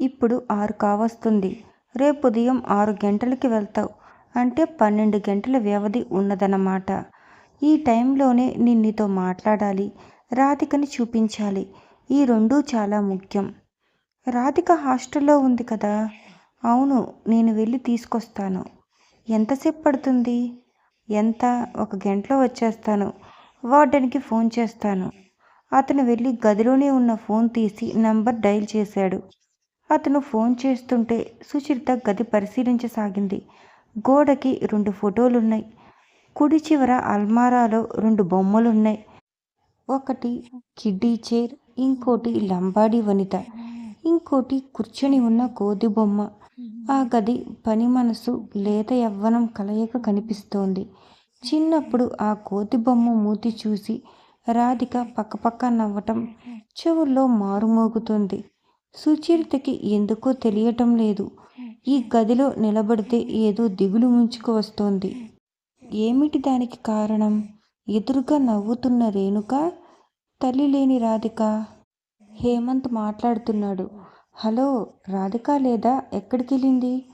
ఇప్పుడు ఆరు కావస్తుంది. రేపు ఉదయం ఆరు గంటలకి వెళ్తావు. అంటే పన్నెండు గంటల వ్యవధి ఉన్నదన్నమాట. ఈ టైంలోనే నేను నీతో మాట్లాడాలి. రాధికని చూపించాలి. ఈ రెండూ చాలా ముఖ్యం. రాధిక హాస్టల్లో ఉంది కదా. అవును నేను వెళ్ళి తీసుకొస్తాను. ఎంతసేపు పడుతుంది? ఎంత? ఒక గంటలో వచ్చేస్తాను. వార్డెన్కి ఫోన్ చేస్తాను. అతను వెళ్ళి గదిలోనే ఉన్న ఫోన్ తీసి నంబర్ డైల్ చేశాడు. అతను ఫోన్ చేస్తుంటే సుచరిత గది పరిశీలించసాగింది. గోడకి రెండు ఫోటోలున్నాయి. కుడి చివర అల్మారాలో రెండు బొమ్మలున్నాయి. ఒకటి కిడ్డీ చైర్ ఇంకోటి లంబాడి వనిత ఇంకోటి కూర్చొని ఉన్న కోతి బొమ్మ. ఆ గది పని మనసు లేత యవ్వనం కలయిక కనిపిస్తోంది. చిన్నప్పుడు ఆ కోతి బొమ్మ మూతి చూసి రాధిక పక్కపక్క నవ్వటం చెవుల్లో మారుమోగుతుంది. సుచరితకి ఎందుకో తెలియటం లేదు. ఈ గదిలో నిలబడితే ఏదో దిగులు ముంచుకు వస్తోంది. ఏమిటి దానికి కారణం? ఎదురుగా నవ్వుతున్న రేణుక? తల్లి లేని రాధిక? హేమంత్ మాట్లాడుతున్నాడు. హలో రాధిక లేదా? ఎక్కడికి వెళ్ళింది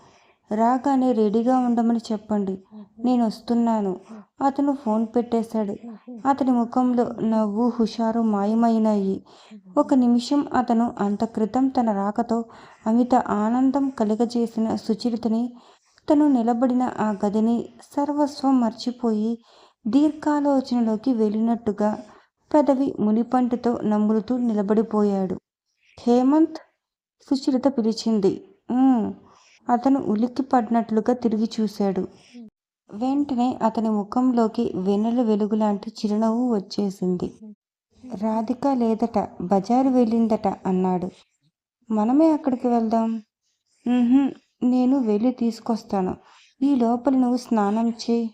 రాగానే రెడీగా ఉండమని చెప్పండి. నేను వస్తున్నాను. అతను ఫోన్ పెట్టేశాడు. అతని ముఖంలో నవ్వు హుషారు మాయమైనాయి. ఒక నిమిషం అతను అంత క్రితం తన రాకతో అమిత ఆనందం కలుగజేసిన సుచరితని తను నిలబడిన ఆ గదిని సర్వస్వం మర్చిపోయి దీర్ఘాలోచనలోకి వెళ్ళినట్టుగా పెదవి మునిపంటితో నములుతూ నిలబడిపోయాడు. హేమంత్? సుచరిత పిలిచింది. అతను ఉలిక్కి పడినట్లుగా తిరిగి చూశాడు. వెంటనే అతని ముఖంలోకి వెన్నెల వెలుగులాంటి చిరునవ్వు వచ్చేసింది. రాధిక లేదట బజారు వెళ్ళిందట అన్నాడు. మనమే అక్కడికి వెళ్దాం? నేను వెళ్ళి తీసుకొస్తాను. ఈ లోపల నువ్వు స్నానం చేయి.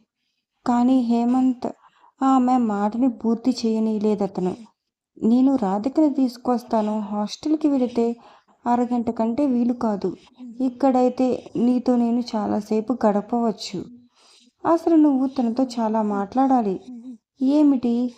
కానీ హేమంత్ ఆమె మాటని పూర్తి చేయనీయలేదతను. నేను రాధికని తీసుకొస్తాను. హాస్టల్కి వెళితే అరగంట కంటే వీలు కాదు. ఇక్కడైతే నీతో నేను చాలాసేపు గడపవచ్చు. అసలు నువ్వు తనతో చాలా మాట్లాడాలి. ఏమిటి?